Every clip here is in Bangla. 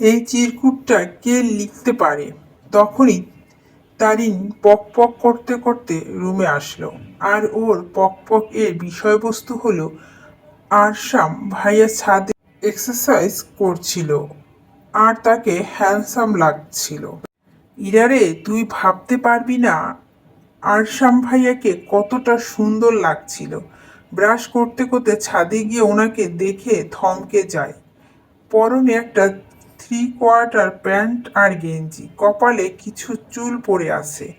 এই চিরকুটটা কে লিখতে পারে? তখনই তারিন পক পক করতে করতে রুমে আসলো। আর ওর পক পক এর বিষয়বস্তু হলো আরশাম ভাইয়া ছাদে এক্সারসাইজ করছিল। আর তাকে হ্যান্ডসাম লাগছিল। ইরারে, তুই ভাবতে পারবি না, আরশাম ভাইয়াকে কতটা সুন্দর লাগছিল। ব্রাশ করতে করতে ছাদে গিয়ে ওনাকে দেখে থমকে যায়। পরনে একটা থ্রি কোয়ার্টার প্যান্ট আর গেঞ্জি। কপালে কিছু চুল পড়ে আছে।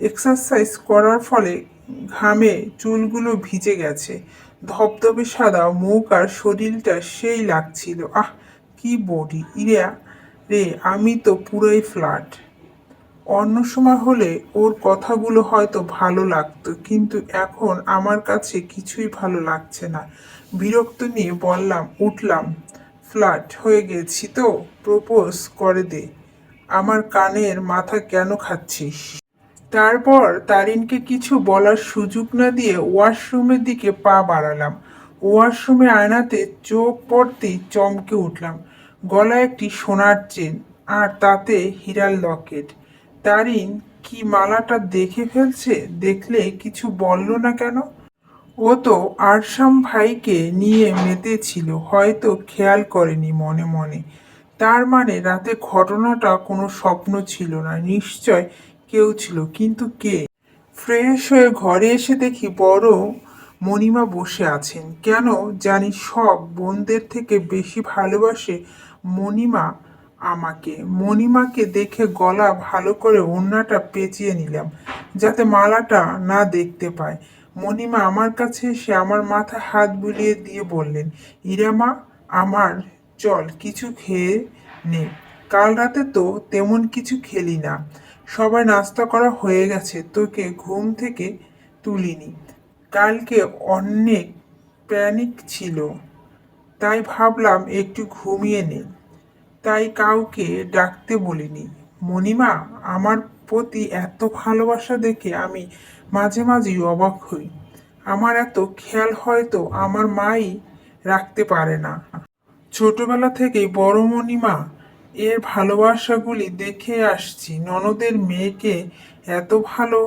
এক্সারসাইজ করার ফলে ঘামে চুলগুলো ভিজে গেছে। ধবধবে সাদা মুখ আর শরীরটা সেই লাগছিল। আহ, কি বডি। ইরা, রে, আমি তো পুরোই ফ্ল্যাট। অন্য সময় হলে ওর কথাগুলো হয়তো ভালো লাগতো, কিন্তু এখন আমার কাছে কিছুই ভালো লাগছে না। বিরক্ত নিয়ে বললাম, উঠলাম। ফ্ল্যাট হয়ে গেছি তো, প্রপোজ করে দে। আমার কানের মাথা কেন খাচ্ছিস? তারপর তারিনকে কিছু বলার সুযোগ না দিয়ে ওয়াশরুমের দিকে পা বাড়ালাম। ওয়াশরুমে আয়নাতে চোখ পড়তেই চমকে উঠলাম। গলায় একটি সোনার চেন, আর তাতে হীরার লকেট। তারিন, কি মালাটা দেখে ফেলছে? দেখলে কিছু বলল না কেন? ও তো আরশাম ভাইকে নিয়ে মেতেছিল, হয়তো খেয়াল করেনি মনে মনে। তার মানে রাতে ঘটনাটা কোনো স্বপ্ন ছিল না, নিশ্চয় কেউ ছিল। কিন্তু কে? ফ্রেশ হয়ে ঘরে এসে দেখি বড় মণিমা বসে আছেন। কেন জানি সব বোনদের থেকে বেশি ভালোবাসে মণিমা আমাকে। মণিমাকে দেখে গলা ভালো করে ওড়নাটা পেঁচিয়ে নিলাম, যাতে মালাটা না দেখতে পায়। মণিমা আমার কাছে এসে আমার মাথা হাত বুলিয়ে দিয়ে বললেন ইরামা আমার চল, কিছু খেয়ে নে। কাল রাতে তো তেমন কিছু খেলি না। সবাই নাস্তা করা হয়ে গেছে, তোকে ঘুম থেকে তুলিনি। কালকে অনেক প্যানিক ছিল, তাই ভাবলাম একটু ঘুমিয়ে নে। তাই কাউকে ডাকতে বলিনি। মণিমা আমার প্রতি এত ভালোবাসা দেখে আমি মাঝে মাঝেই অবাক হই। আমার এত খেয়াল হয়তো আমার মাই রাখতে পারে না। ছোটবেলা থেকেই বড় মণিমা এর ভালোবাসাগুলি দেখে আসছি। ননদের মেয়েকে এত ভালো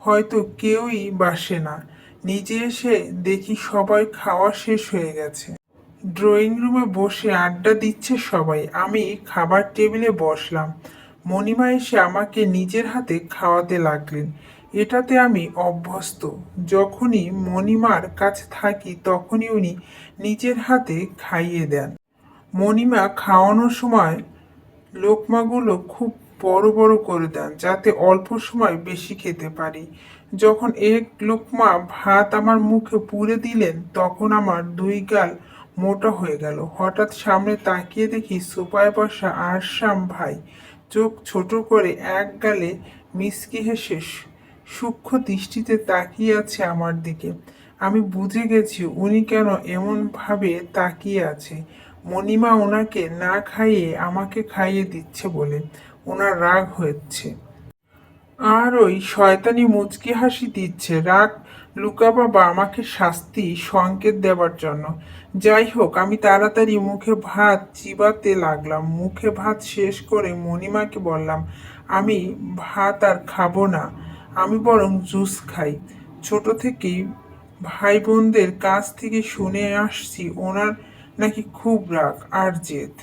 হয়তো কেউই বাসে না। নিজে এসে দেখি সবাই খাওয়া শেষ হয়ে গেছে। ড্রয়িং রুমে বসে আড্ডা দিচ্ছে সবাই। আমি খাবার টেবিলে বসলাম। মণিমা এসে আমাকে নিজের হাতে খাওয়াতে লাগলেন। এটাতে আমি অভ্যস্ত। যখনই মণিমার কাছে থাকি, তখনই উনি নিজের হাতে খাইয়ে দেন। মণিমা খাওয়ানোর সময় লোকমাগুলো খুব বড় বড় করে দেন, যাতে অল্প সময় বেশি খেতে পারি। যখন এক লোকমা ভাত আমার মুখে পুরে দিলেন, তখন আমার দুই গাল মোটা হয়ে গেল। হঠাৎ সামনে তাকিয়ে দেখি সোফায় বসা আরশাম ভাই, চোখ ছোট করে এক গালে মিসকি হেসে সূক্ষ্ম দৃষ্টিতে তাকিয়ে আছে আমার দিকে। আমি বুঝে গেছি উনি কেন এমন ভাবে তাকিয়ে আছে। মণিমা ওনাকে না খাইয়ে আমাকে খাইয়ে দিচ্ছে বলে ওনার রাগ হচ্ছে। আর ওই শয়তানি মুচকি হাসি দিচ্ছে। রাগ লুকা বাবা আমাকে শাস্তি, সংকেত দেওয়ার জন্য। যাই হোক, আমি তাড়াতাড়ি মুখে ভাত চিবাতে লাগলাম। মুখে ভাত শেষ করে মণিমাকে বললাম, আমি ভাত আর খাব না। আমি বরং জুস খাই। ছোট থেকেই ভাই বোনদের কাছ থেকে শুনে আসছি ওনার নাকি খুব রাগ আর জেদ।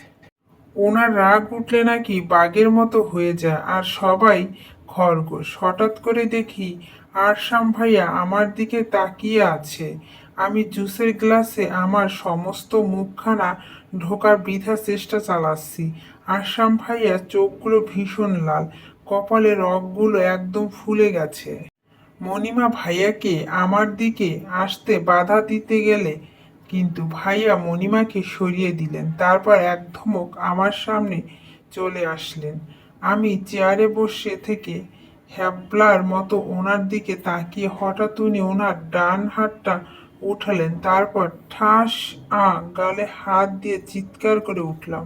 ওনার রাগ উঠলে নাকি বাঘের মতো হয়ে যায় আর সবাই খরগোশ। হঠাৎ করে দেখি আরশাম ভাইয়া আমার দিকে তাকিয়ে আছে। আমি জুসের গ্লাসে আমার সমস্ত মুখখানা ঢোকার বৃথা চেষ্টা চালাচ্ছি। আরশাম ভাইয়া চোখগুলো ভীষণ লাল। কপালে রগগুলো একদম ফুলে গেছে। মণিমা ভাইয়াকে আমার দিকে আসতে বাধা দিতে গেলে কিন্তু ভাইয়া মণিমাকে সরিয়ে দিলেন। তারপর এক ধমক আমার সামনে চলে আসলেন। আমি চেয়ারে বসে থেকে হ্যাবলার মতো ওনার দিকে তাকিয়ে হঠাৎ উনি ওনার ডান হাতটা উঠালেন। তারপর ঠাস আ গালে হাত দিয়ে চিৎকার করে উঠলাম।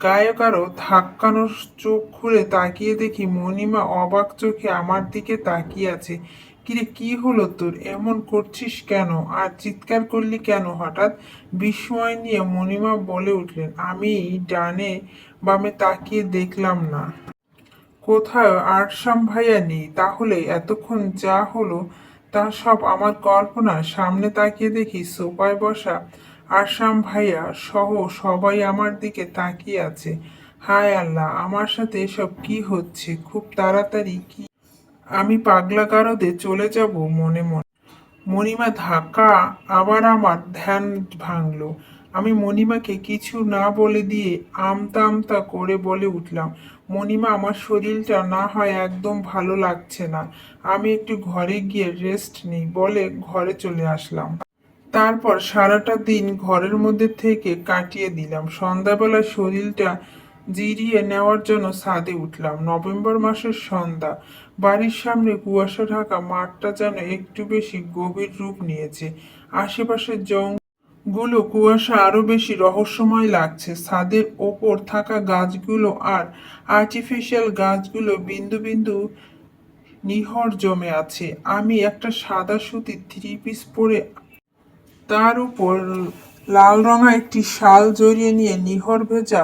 গায়ে কারও ধাক্কানোর চোখ খুলে তাকিয়ে দেখি মণিমা অবাক চোখে আমার দিকে তাকিয়ে আছে। কিরে, কি হলো তোর? এমন করছিস কেন? আর চিৎকার করলি কেন? হঠাৎ বিস্ময় নিয়ে মণিমা বলে উঠলেন, আমি ডানে বামে তাকিয়ে দেখলাম না। কোথাও আরশাম ভাইয়া নেই। তাহলে এতক্ষণ যা হলো তা সব আমার কল্পনা। সামনে তাকিয়ে দেখি সোফায় বসা আরশাম ভাইয়া সহ সবাই আমার দিকে তাকিয়ে আছে। হায় আল্লাহ, আমার সাথে এসব কি হচ্ছে? খুব তাড়াতাড়ি কি? আমি পাগলা গারদে চলে যাব মনে মনে। মণিমা ধাক্কা, আবার আমার ধ্যান ভাঙলো। আমি মণিমাকে কিছু না বলে দিয়ে আমতা আমতা করে বলে উঠলাম মণিমা আমার শরীরটা না হয় একদম ভালো লাগছে না। আমি একটু ঘরে গিয়ে রেস্ট নিই। বলে ঘরে চলে আসলাম। তারপর সারাটা দিন ঘরের মধ্যে থেকে কাটিয়ে দিলাম। সন্ধ্যাবেলা শরীরটা জিরিয়ে নেওয়ার জন্য ছাদে উঠলাম। নভেম্বর মাসের সন্ধ্যা। বাড়ির সামনে কুয়াশা ঢাকা মাঠটা যেন একটু বেশি গভীর রূপ নিয়েছে। আশেপাশের জংগুলো কুয়াশা আরও বেশি রহস্যময় লাগছে। ছাদের ওপর থাকা গাছগুলো আর আর্টিফিশিয়াল গাছগুলো বিন্দু বিন্দু নিহর জমে আছে। আমি একটা সাদা সুতির থ্রি পিস পরে তার উপর লাল রঙা একটি শাল জড়িয়ে নিয়ে নিহর ভেজা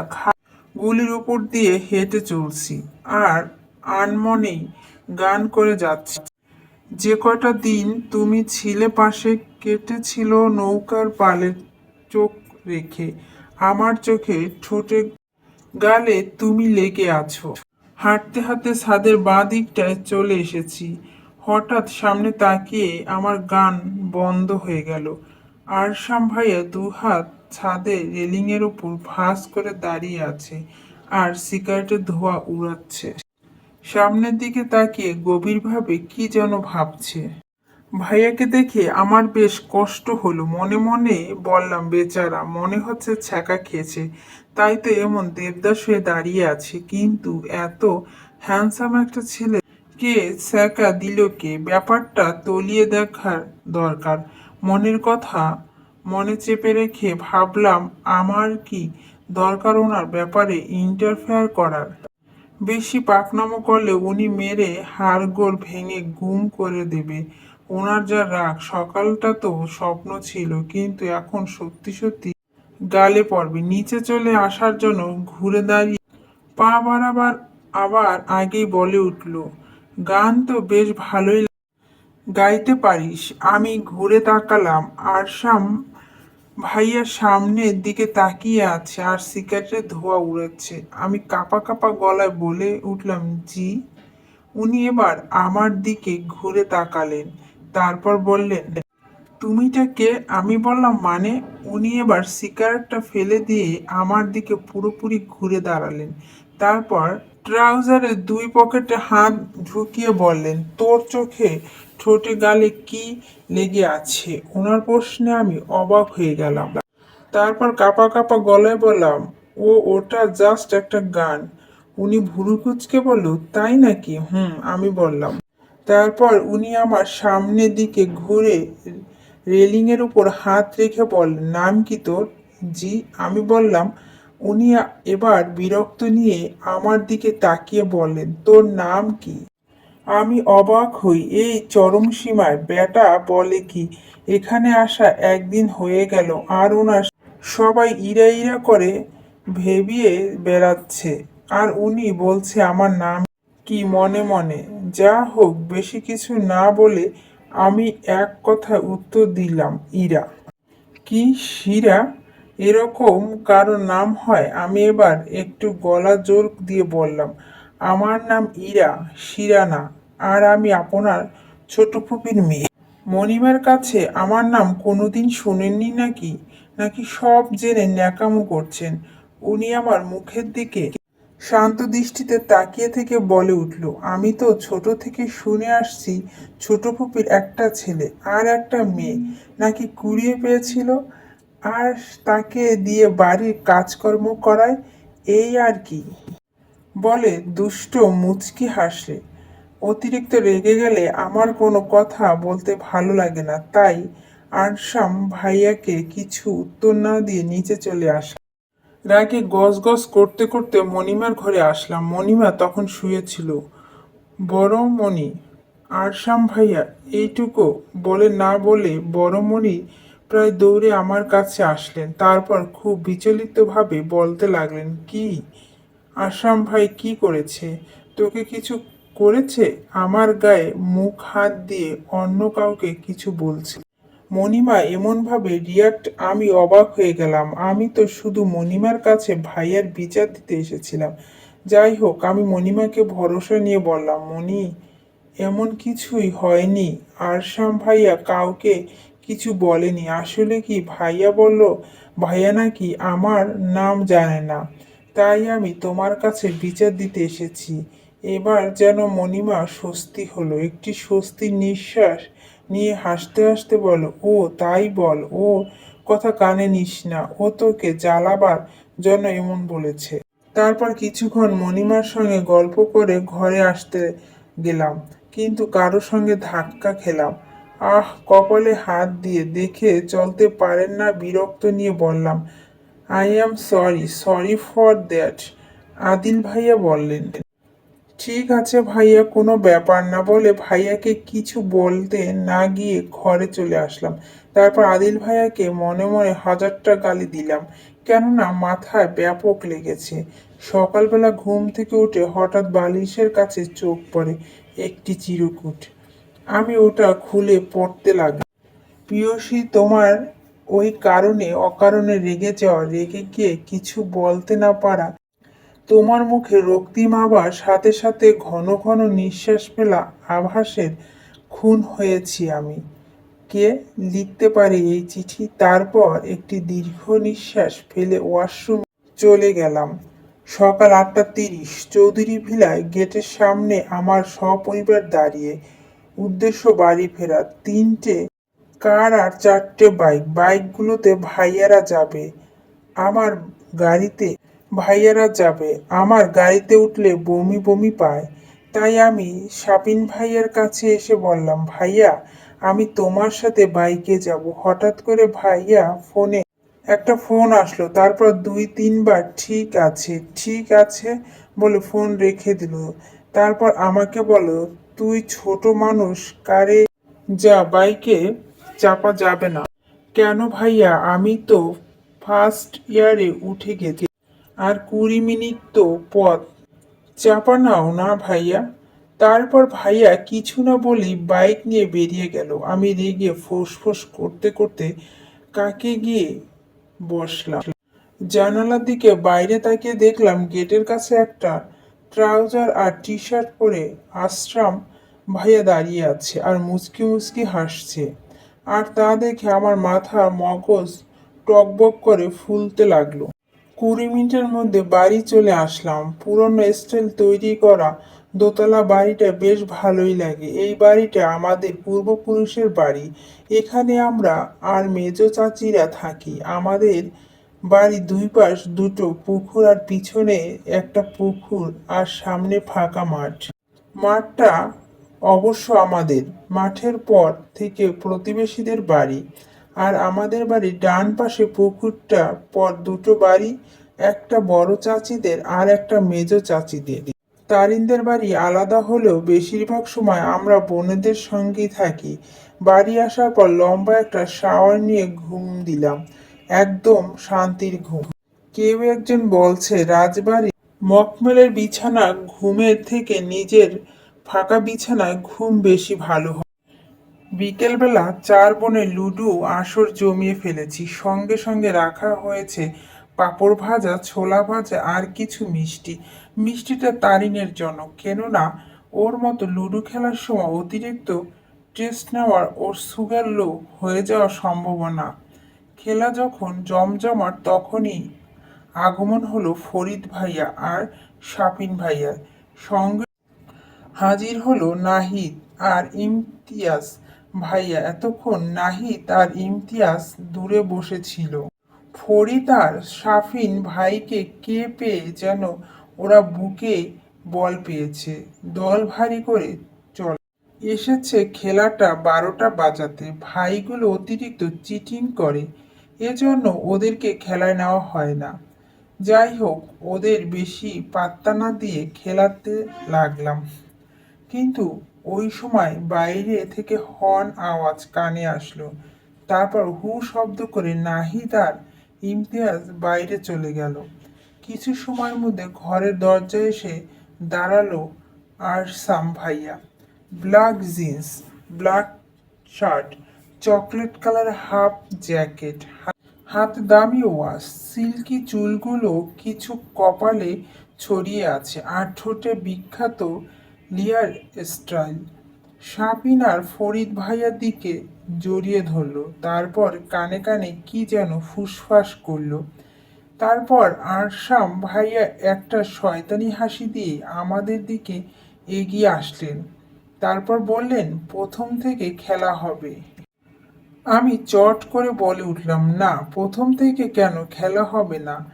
গুলির উপর দিয়ে হেঁটে চলছি আর আনমনেই গান করে যাচ্ছি। যে কয়টা দিন তুমি ছিলে পাশে কেটেছিল নৌকার পালে চোখ রেখে, আমার চোখে ঠোঁটে গালে তুমি লেগে আছো। হাঁটতে হাঁটতে ছাদের বাঁ দিকটায় চলে এসেছি। হঠাৎ সামনে তাকিয়ে আমার গান বন্ধ হয়ে গেল। আরশাম ভাইয়া দুহাত ছাদে রেলিংয়ের উপর ভাঁজ করে দাঁড়িয়ে আছে আর সিগারেটের ধোঁয়া উড়াচ্ছে। সামনের দিকে তাকিয়ে গভীরভাবে কি যেন ভাবছে। ভাইয়াকে দেখে আমার বেশ কষ্ট হলো। মনে মনে বললাম, বেচারা, মনে হচ্ছে ছ্যাঁকা খেয়েছে। তাই তো এমন দেবদাস হয়ে দাঁড়িয়ে আছে। কিন্তু এত হ্যান্ডসাম একটা ছেলে, কে ছ্যাঁকা দিল কে? ব্যাপারটা তলিয়ে দেখার দরকার। মনের কথা মনে চেপে রেখে ভাবলাম, আমার কি দরকার ওনার ব্যাপারে ইন্টারফেয়ার করার? বেশি পাকনামো করলে উনি মেরে হাড়গোড় ভেঙে গুম করে দেবে। ওনার যা রাগ, সকালটা তো স্বপ্ন ছিল, কিন্তু এখন সত্যি সত্যি গালে পড়বে। নিচে চলে আসার জন্য ঘুরে দাঁড়িয়ে পা বাড়াবার আবার আগেই বলে উঠল, গান তো বেশ ভালোই গাইতে পারিস। আমি ঘুরে তাকালাম। আর আরশাম ভাইয়া সামনের দিকে তাকিয়ে আছে আর সিগারেটের ধোঁয়া উড়াচ্ছে আমি কাপা কাপা গলায় বলে উঠলাম, জি। উনি এবার আমার দিকে ঘুরে তাকালেন, তারপর বললেন, তুমিটা কে? আমি বললাম মানে? উনি এবার সিগারেটটা ফেলে দিয়ে আমার দিকে পুরোপুরি ঘুরে দাঁড়ালেন। তারপর ট্রাউজারের দুই পকেটে হাত ঢুকিয়ে বললেন, তোর চোখে ঠোঁটে গালে কি লেগে আছে? ওনার প্রশ্নে আমি অবাক হয়ে গেলাম। তারপর কাপা কাপা গলায় বললাম, ও, ওটা জাস্ট একটা গান। উনি ভুরু কুচকে বলল, তাই নাকি? হুম, আমি বললাম। তারপর উনি আমার সামনের দিকে ঘুরে রেলিংয়ের উপর হাত রেখে বললেন, নাম কি তোর? জি, আমি বললাম। উনি এবার বিরক্ত নিয়ে আমার দিকে তাকিয়ে বললেন, তোর নাম কি? আমি অবাক হই, এই চরম সীমায়। বেটা বলে কি? এখানে আসা একদিন হয়ে গেল, আর ওনার সবাই ইরা ইরা করে ভেবিয়ে বেড়াচ্ছে, আর উনি বলছে আমার নাম কি মনে মনে। যা হোক, বেশি কিছু না বলে আমি এক কথা উত্তর দিলাম, ইরা। কি শিরা? এরকম কারও নাম হয়? আমি এবার একটু গলা জোর দিয়ে বললাম আমার নাম ইরা, শিরানা, আর আমি আপনার ছোট ফুপির মেয়ে। মণিমার কাছে আমার নাম কোনোদিন শোনেননি নাকি? নাকি সব জেনে ন্যাকামো করছেন? উনি আমার মুখের দিকে শান্ত দৃষ্টিতে তাকিয়ে থেকে বলে উঠল, আমি তো ছোট থেকে শুনে আসছি ছোট ফুপির একটা ছেলে আর একটা মেয়ে। নাকি কুড়িয়ে পেয়েছিল? আর তাকে দিয়ে বাড়ির কাজকর্ম করায়? এই আর কি। বলে, দুষ্ট মুচকি হাসে অতিরিক্ত রেগে গেলে আমার কোনো কথা বলতে ভালো লাগে না। তাই আরশাম ভাইয়াকে কিছু উত্তর না দিয়ে নিচে চলে আসা রাগে গস গস করতে করতে মণিমার ঘরে আসলাম। মণিমা তখন শুয়েছিল। বড় মণি আরশাম ভাইয়া, এইটুকু বলে না বলে বড়মণি প্রায় দৌড়ে আমার কাছে আসলেন। তারপর খুব বিচলিতভাবে বলতে লাগলেন, কি আসাম ভাই কি করেছে? তোকে কিছু করেছে? আমার গায়ে মুখ, হাত দিয়ে অন্য কাউকে কিছু বলছে। মণিমা এমনভাবে রিয়াক্ট, আমি অবাক হয়ে গেলাম। আমি তো শুধু মণিমার কাছে ভাইয়ার বিচার দিতে এসেছিলাম। যাই হোক, আমি মণিমাকে ভরসা নিয়ে বললাম, মণি, এমন কিছুই হয়নি। আরশাম ভাইয়া কাউকে কিছু বলেনি। আসলে কি ভাইয়া বলল? ভাইয়া নাকি আমার নাম জানে না। তাই আমি তোমার কাছে বিচার দিতে এসেছি। এবার যেন মণিমা স্বস্তি হলো, একটি স্বস্তির নিঃশ্বাস নিয়ে হাসতে হাসতে বল, ও, তাই বল, ও, কথা কানে নিস না, ও তোকে জ্বালাবার জন্য এমন বলেছে। তারপর কিছুক্ষণ মণিমার সঙ্গে গল্প করে ঘরে আসতে গেলাম, কিন্তু কারোর সঙ্গে ধাক্কা খেলাম। আহ, কপালে হাত দিয়ে দেখে চলতে পারেন না, বিরক্ত নিয়ে বললাম I am sorry sorry for that Adil ভাইয়া বললেন। ঠিক আছে ভাইয়া, কোনো ব্যাপার না, বলে ভাইয়াকে কিছু বলতে না গিয়ে ঘরে চলে আসলাম। তারপর আদিল ভাইয়াকে মনে মনে হাজারটা গালি দিলাম, কেননা মাথায় ব্যাপক লেগেছে। সকালবেলা ঘুম থেকে উঠে হঠাৎ বালিশের কাছে চোখ পড়ে একটি চিরকুট। আমি ওটা খুলে পড়তে লাগলাম। প্রিয়সী, তোমার ওই কারণে অকারণে রেগে যাওয়া, রেগে গিয়ে কিছু বলতে না পারা, তোমার মুখে রক্তিম আবার সাথে সাথে ঘন ঘন নিঃশ্বাস ফেলা আভাসের খুন হয়েছি আমি। কে লিখতে পারি এই চিঠি? তারপর একটি দীর্ঘ নিঃশ্বাস ফেলে ওয়াশরুম চলে গেলাম। সকাল আটটা তিরিশ, চৌধুরী ভিলায় গেটের সামনে আমার সপরিবার দাঁড়িয়ে, উদ্দেশ্য বাড়ি ফেরা, তিনটে কার আর চারটে বাইক বাইকগুলোতে ভাইয়ারা যাবে। আমার গাড়িতে ভাইয়ারা যাবে। আমার গাড়িতে উঠলে বমি বমি পায়। তাই আমি শাপিন ভাইয়ার কাছে এসে বললাম, ভাইয়া, আমি তোমার সাথে বাইকে যাব। হঠাৎ করে ভাইয়া ফোনে একটা ফোন আসলো। তারপর দুই, তিনবার ঠিক আছে ঠিক আছে বলে ফোন রেখে দিল। তারপর আমাকে বলো তুই ছোট মানুষ, কারে যা বাইকে চাপা যাবে না। কেন ভাইয়া, আমি তো ফার্স্ট ইয়ারে উঠে গেছি। আর কুড়ি মিনিট তো পথ। চাপা নাও না ভাইয়া। তারপর ভাইয়া কিছু না বলেই বাইক নিয়ে বেরিয়ে গেল। আমি রেগে ফোঁস করতে করতে কাকে গিয়ে বসলাম। জানালার দিকে বাইরে তাকিয়ে দেখলাম গেটের কাছে একটা ট্রাউজার আর টি শার্ট পরে আশ্রাম ভাইয়া দাঁড়িয়ে আছে আর মুচকি মুচকি হাসছে। আর তা দেখে আমার মাথা মগজ টকবক করে ফুলতে লাগল। কুড়ি মিনিটের মধ্যে বাড়ি চলে আসলাম। পুরনো স্টাইল তৈরি করা দোতলা বাড়িটা বেশ ভালোই লাগে। এই বাড়িটা আমাদের পূর্বপুরুষের বাড়ি। এখানে আমরা আর মেজ চাচিরা থাকি। আমাদের বাড়ি দুই পাশ দুটো পুকুর আর পিছনে একটা পুকুর আর সামনে ফাঁকা মাঠ। মাঠটা অবশ্য আমাদের মাঠের পর থেকে প্রতিবেশীদের বাড়ি আর আমাদের বাড়ির ডান পাশে পুকুরটা পর দুটো বাড়ি, একটা বড় চাচিদের আর একটা মেজ চাচিদের। তারিনদের বাড়ি আলাদা হলেও বেশিরভাগ সময় আমরা বোনেদের সঙ্গেই থাকি। বাড়ি আসার পর লম্বা একটা শাওয়ার নিয়ে ঘুম দিলাম। একদম শান্তির ঘুম। কেউ একজন বলছে, রাজবাড়ি মকমেলের বিছানা ঘুমের থেকে নিজের ফাঁকা বিছানায় ঘুম বেশি ভালো হয়। বিকেলবেলা চার বোনে লুডো আসর জমিয়ে ফেলেছি। সঙ্গে সঙ্গে রাখা হয়েছে পাঁপড় ভাজা, ছোলা ভাজা আর কিছু মিষ্টি। মিষ্টিটা তারিনের জন্য। কেননা ওর মতো লুডো খেলার সময় অতিরিক্ত টেস্ট নেওয়ার ওর সুগার লো হয়ে যাওয়ার সম্ভাবনা। খেলা যখন জমজমাট, তখনই আগমন হলো ফরিদ ভাইয়া আর শাপিন ভাইয়ার। সঙ্গে হাজির হলো নাহিদ আর ইমতিয়াজ। ভাইয়া, এতক্ষণ নাহিদ আর ইমতিয়াজ দূরে বসেছিল। ফরিদ আর শাফিন ভাইকে কে পেয়ে যেন ওরা বুকে বল পেয়েছে, দল ভারী করে চল। এসেছে খেলাটা বারোটা বাজাতে। ভাইগুলো অতিরিক্ত চিটিং করে, এজন্য ওদেরকে খেলায় নেওয়া হয় না। যাই হোক, ওদের বেশি পাত্তা না দিয়ে খেলাতে লাগলাম। কিন্তু ওই সময় বাইরে থেকে হর্ন আওয়াজ কানে আসলো। তারপর হু শব্দ করে নাহিদ আর ইমতিয়াজ বাইরে চলে গেল। কিছু সময়ের মধ্যে ঘরের দরজায় এসে দাঁড়াল আর সাম ভাইয়া। Black jeans, black shirt, chocolate colour half jacket, হাত দামি ওয়াশ, সিল্কি চুলগুলো কিছু কপালে ছড়িয়ে আছে। আর ঠোঁটে বিখ্যাত লিয়ার স্টাইল। শাপিন আর ফরিদ ভাইয়ার দিকে জড়িয়ে ধরলো, তারপর কানে কানে কি যেন ফুসফাস করল। তারপর আরশাম ভাইয়া একটা শয়তানি হাসি দিয়ে আমাদের দিকে এগিয়ে আসলেন। তারপর বললেন, প্রথম থেকে খেলা হবে। আমি চট করে বলে উঠলাম, না, প্রথম থেকে কেন খেলা হবে না?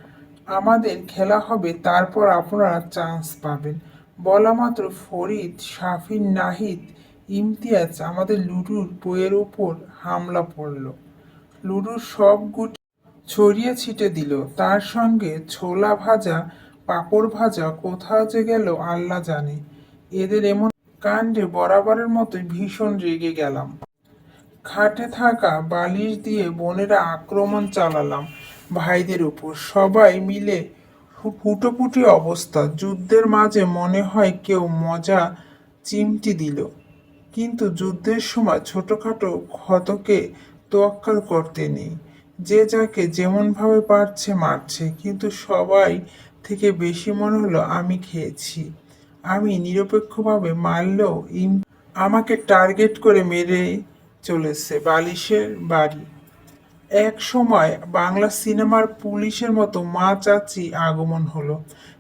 আমাদের খেলা হবে, তারপর আপনারা চান্স পাবেন। বলা মাত্র ফরিদ, শাফিন, নাহিদ, ইমতিয়াজ আমাদের লুডুর বইয়ের উপর হামলা পড়ল লুডুর সব গুটি ছড়িয়ে ছিটে দিল। তার সঙ্গে ছোলা ভাজা, পাঁপড় ভাজা, কোথাও যে গেল আল্লাহ জানে। এদের এমন কাণ্ডে বরাবরের মতোই ভীষণ রেগে গেলাম। খাটে থাকা বালিশ দিয়ে বোনেরা আক্রমণ চালালাম ভাইদের উপর। সবাই মিলে হুটোপুটি অবস্থা। যুদ্ধের মাঝে মনে হয় কেউ মজা চিমটি দিল। কিন্তু যুদ্ধের সময় ছোটখাটো ক্ষতকে তোয়াক্কার করতে নেই। যে যাকে যেমনভাবে পারছে মারছে, কিন্তু সবাই থেকে বেশি মনে হলো, আমি খেয়েছি। আমি নিরপেক্ষভাবে মারলেও আমাকে টার্গেট করে মেরে চলেছে বালিশের বাড়ি। এক সময় বাংলা সিনেমার পুলিশের মতো মা চাচি আগমন হলো।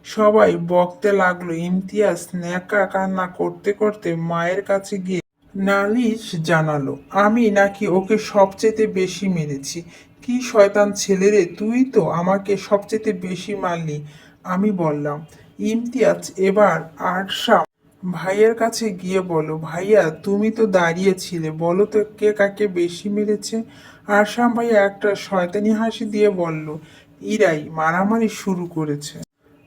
সবাই বকতে লাগল, ইমতিয়াজ ন্যাকা কান্না করতে করতে মায়ের কাছে গিয়ে নালিশ জানালো, আমি নাকি ওকে সবচেয়ে বেশি মেরেছি। কি শয়তান ছেলেরে তুই তো আমাকে সবচেয়ে বেশি মারলি। আমি বললাম, ইমতিয়াজ, এবার আরশা ভাইয়ের কাছে গিয়ে বলো, ভাইয়া, তুমি তো দাঁড়িয়েছিলে বলো তো কে কাকে বেশি মেরেছে? আরশাম ভাইয়া একটা শয়তানি হাসি দিয়ে বলল, ইরাই মারামারি শুরু করেছে।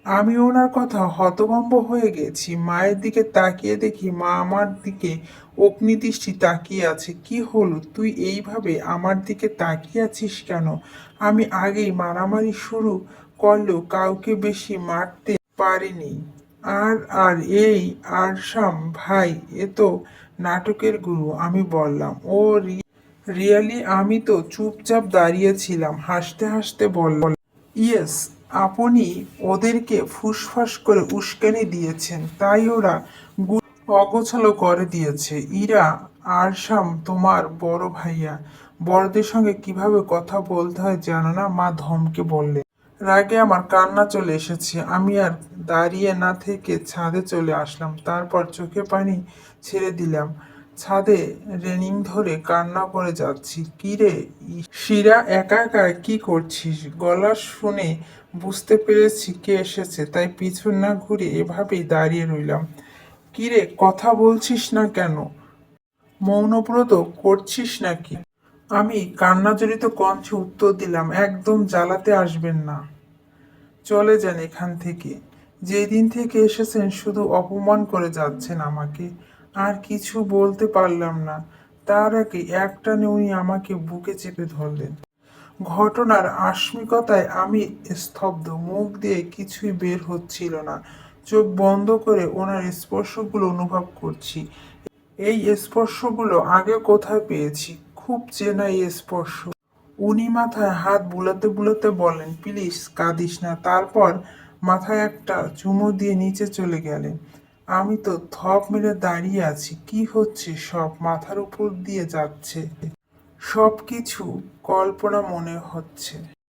আমি ওনার কথা হতভম্ব হয়ে গেছি, মায়ের দিকে তাকিয়ে দেখি মা আমার দিকে অগ্নিদৃষ্টি তাকিয়ে আছে। কি হলো? তুই এইভাবে আমার দিকে তাকিয়ে আছিস কেন? আমি আগেই মারামারি শুরু করলেও কাউকে বেশি মারতে পারিনি। আর আর এই আর আরশাম ভাই, এ তো নাটকের গুরু, আমি বললাম। ও রিয়ালি, আমি তো চুপচাপ দাঁড়িয়েছিলাম, হাসতে হাসতে বললাম ইয়েস, আপনি ওদেরকে ফুসফাস করে উস্কানি দিয়েছেন, তাই ওরা অগোছালো করে দিয়েছে। ইরা আরশাম তোমার বড় ভাইয়া, বড়দের সঙ্গে কীভাবে কথা বলতে হয় জানো না? মা ধমকে বললে রাগে আমার কান্না চলে এসেছে। আমি আর দাঁড়িয়ে না থেকে ছাদে চলে আসলাম। তারপর চোখে পানি ছেড়ে দিলাম। ছাদে রেনিং ধরে কান্না করে যাচ্ছি। কি রে? শিরা, একা একা কি করছিস? গলা শুনে বুঝতে পেরেছি কে এসেছে, তাই পিছন না ঘুরে এভাবেই দাঁড়িয়ে রইলাম। কি রে, কথা বলছিস না কেন? মৌনব্রত, করছিস নাকি? আমি কান্নাজড়িত কণ্ঠে উত্তর দিলাম, একদম জ্বালাতে আসবেন না। চলে যান এখান থেকে। যেই দিন থেকে এসেছেন, শুধু অপমান করে যাচ্ছেন আমাকে। আর কিছু বলতে পারলাম না। তার আগে একটানে উনি আমাকে বুকে চেপে ধরলেন। ঘটনার আস্মিকতায় আমি স্তব্ধ। মুখ দিয়ে কিছুই বের হচ্ছিল না। চোখ বন্ধ করে ওনার স্পর্শগুলো অনুভব করছি। এই স্পর্শগুলো আগে কোথায় পেয়েছি? খুব চেনা এই স্পর্শ। উনি মাথায় হাত বুলাতে বুলাতে বলেন, প্লিজ কাঁদিস না। তারপর মাথায় একটা চুমো দিয়ে নিচে চলে গেলেন। আমি তো থপ মেরে দাঁড়িয়ে আছি, কি হচ্ছে সব? মাথার উপর দিয়ে যাচ্ছে। সব কিছু কল্পনা মনে হচ্ছে।